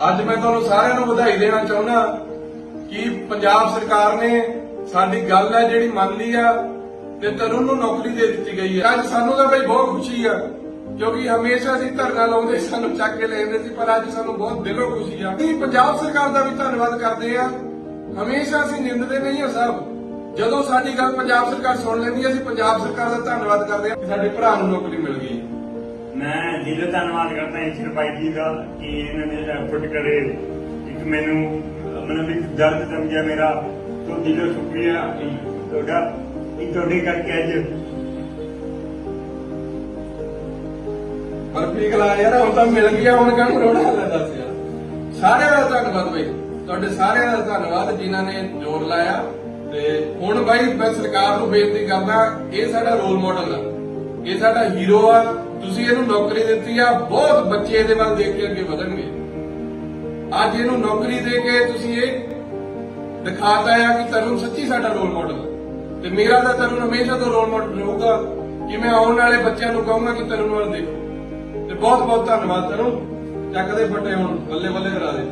ਅੱਜ ਮੈਂ ਤੁਹਾਨੂੰ ਸਾਰਿਆਂ ਨੂੰ ਵਧਾਈ ਦੇਣਾ ਚਾਹੁੰਦਾ ਕਿ ਪੰਜਾਬ ਸਰਕਾਰ ਨੇ ਸਾਡੀ ਗੱਲ ਹੈ ਜਿਹੜੀ ਮੰਨ ਲਈ ਆ ਤੇ ਤਰੁਣ ਨੂੰ ਨੌਕਰੀ ਦੇ ਦਿੱਤੀ ਗਈ ਹੈ। ਅੱਜ ਸਾਨੂੰ ਤਾਂ ਬਈ ਬਹੁਤ ਖੁਸ਼ੀ ਆ, ਕਿਉਂਕਿ ਹਮੇਸ਼ਾ ਅਸੀਂ ਧਰਨਾ ਲਾਉਂਦੇ ਸਾਨੂੰ ਚੱਕ ਕੇ ਲੈ ਜਾਂਦੇ ਸੀ, ਪਰ ਅੱਜ ਸਾਨੂੰ ਬਹੁਤ ਦਿਲੋਂ ਖੁਸ਼ੀ ਆ। ਅਸੀਂ ਪੰਜਾਬ ਸਰਕਾਰ ਦਾ ਵੀ ਧੰਨਵਾਦ ਕਰਦੇ ਆ ਹਮੇਸ਼ਾ ਅਸੀਂ ਨਿੰਦਦੇ ਨਹੀਂ ਆ ਸਭ। ਜਦੋਂ ਸਾਡੀ ਗੱਲ ਪੰਜਾਬ ਸਰਕਾਰ ਸੁਣ ਲੈਂਦੀ ਹੈ, ਅਸੀਂ ਪੰਜਾਬ ਸਰਕਾਰ ਦਾ ਧੰਨਵਾਦ ਕਰਦੇ ਆ ਕਿ ਸਾਡੇ ਭਰਾ ਨੂੰ ਨੌਕਰੀ ਮਿਲ ਗਈ। ਮੈਂ ਦਿਲੋਂ ਧੰਨਵਾਦ ਕਰਦਾ ਇੰਸ਼ਰ ਭਾਈ ਜੀ ਦਾ ਕਿ ਇਹਨਾਂ ਨੇ ਐਫਰਟ ਕਰੇ। ਇੱਕ ਮੈਨੂੰ, ਮਤਲਬ ਇੱਕ ਦਰਦ ਸਮਝਿਆ ਮੇਰਾ, ਤੋਂ ਦਿਲੋਂ ਸ਼ੁਕਰੀਆ ਤੁਹਾਡਾ ਇਹ ਤੁਹਾਡੇ ਕਰਕੇ ਅੱਜ। ਪਰ ਪੀਕ ਯਾਰ, ਹੁਣ ਤਾਂ ਮਿਲ ਗਿਆ, ਹੁਣ ਕਾਹਨੂੰ ਰੋਣਾ ਲੈ ਦੱਸ ਯਾਰ ਸਾਰਿਆਂ ਦਾ ਧੰਨਵਾਦ ਬਈ। ਤੁਹਾਡੇ ਸਾਰਿਆਂ ਦਾ ਧੰਨਵਾਦ ਜਿਨ੍ਹਾਂ ਨੇ ਜ਼ੋਰ ਲਾਇਆ। ਤੇ ਹੁਣ ਬਾਈ, ਮੈਂ ਸਰਕਾਰ ਨੂੰ ਬੇਨਤੀ ਕਰਦਾ, ਇਹ ਸਾਡਾ ਰੋਲ ਮਾਡਲ ਆ। ਇਹ ਸਾਡਾ ਹੀਰੋ ਆ। ਤੁਸੀਂ ਇਹਨੂੰ ਨੌਕਰੀ ਦਿੱਤੀ ਆ, ਬਹੁਤ ਬੱਚੇ ਇਹਦੇ ਵੱਲ ਦੇਖ ਕੇ ਅੱਗੇ ਵਧਣਗੇ। ਅੱਜ ਇਹਨੂੰ ਨੌਕਰੀ ਦੇ ਕੇ ਤੁਸੀਂ ਇਹ ਦਿਖਾਤਾ ਆ ਕਿ ਤਰੁਣ ਸੱਚੀ ਸਾਡਾ ਰੋਲ ਮਾਡਲ ਹੈ ਤੇ ਮੇਰਾ ਤਾਂ ਤਰੁਣ ਹਮੇਸ਼ਾ ਤੋਂ ਰੋਲ ਮਾਡਲ ਰਹੂਗਾ। ਕਿ ਮੈਂ ਆਉਣ ਵਾਲੇ ਬੱਚਿਆਂ ਨੂੰ ਕਹੂੰਗਾ ਕਿ ਤਰੁਣ ਵੱਲ ਦੇਖੋ। ਤੇ ਬਹੁਤ ਬਹੁਤ ਧੰਨਵਾਦ ਤਰੁਣ। ਚੱਕਦੇ ਫੱਟੇ ਹੁਣ ਬੱਲੇ ਬੱਲੇ ਕਰਾ ਦੇ।